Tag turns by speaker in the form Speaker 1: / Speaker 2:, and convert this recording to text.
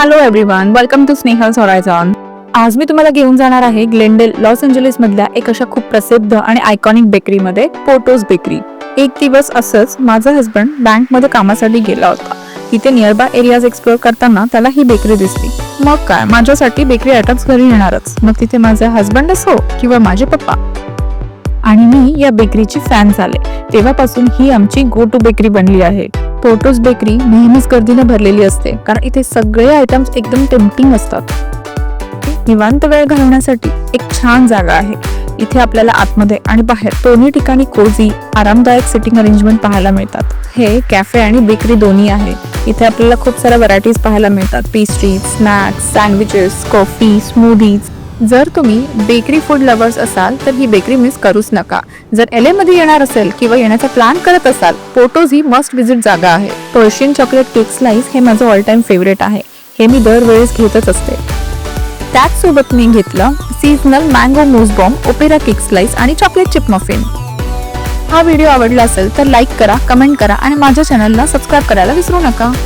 Speaker 1: Hello everyone welcome to Snehal horizon आज मी तुम्हाला घेऊन जाणार आहे ग्लेंडेल लॉस एंजलिस मधल्या एक अशा खूप प्रसिद्ध आणि आयकॉनिक बेकरीमध्ये पोटोज बेकरी एक दिवस असंच माझा हसबंड बँकमध्ये कामासाठी गेला होता. तिथे नियर बाय एरियाज एक्सप्लोर करताना त्याला ही बेकरी दिसली. मग काय माझ्यासाठी बेकरी आयटम्स घरी येणारच. मग तिथे माझे हसबंड असो किंवा माझे पप्पा. आणि मी या बेकरीची फॅन झाले. तेव्हापासून ही आमची गो टू बेकरी बनली आहे. पोटोस बेकरी नेहमीच गर्दीने भरलेली असते. कारण इथे सगळे आयटम्स एकदम टेम्पटिंग असतात. निवांत वेळ घालवण्यासाठी एक छान जागा आहे. इथे आपल्याला आतमध्ये आणि बाहेर दोन्ही ठिकाणी कोझी आरामदायक सिटिंग अरेंजमेंट पाहायला मिळतात. हे कॅफे आणि बेकरी दोन्ही आहे. इथे आपल्याला खूप साऱ्या व्हरायटीज पाहायला मिळतात. Pastries snacks sandwiches coffee smoothies जर तुम्ही बेकरी फूड लवर्स असाल तर ही बेकरी मिस करूच नका. जर एलमध्ये येणार असेल किंवा येण्याचा प्लॅन करत असाल फोटोज ही मस्ट विजिट जागा आहे. पर्शियन चॉकलेट केक स्लाइस हे माझं ऑल टाइम फेवरेट आहे. हे मी दरवेळेस घेतच असते. त्याचसोबत मी घेतलं seasonal mango mousse bomb opera cake slice आणि चॉकलेट चिप मफिन हा व्हिडिओ आवडला असेल तर लाईक करा कमेंट करा आणि माझ्या चॅनलला सबस्क्राईब करायला विसरू नका.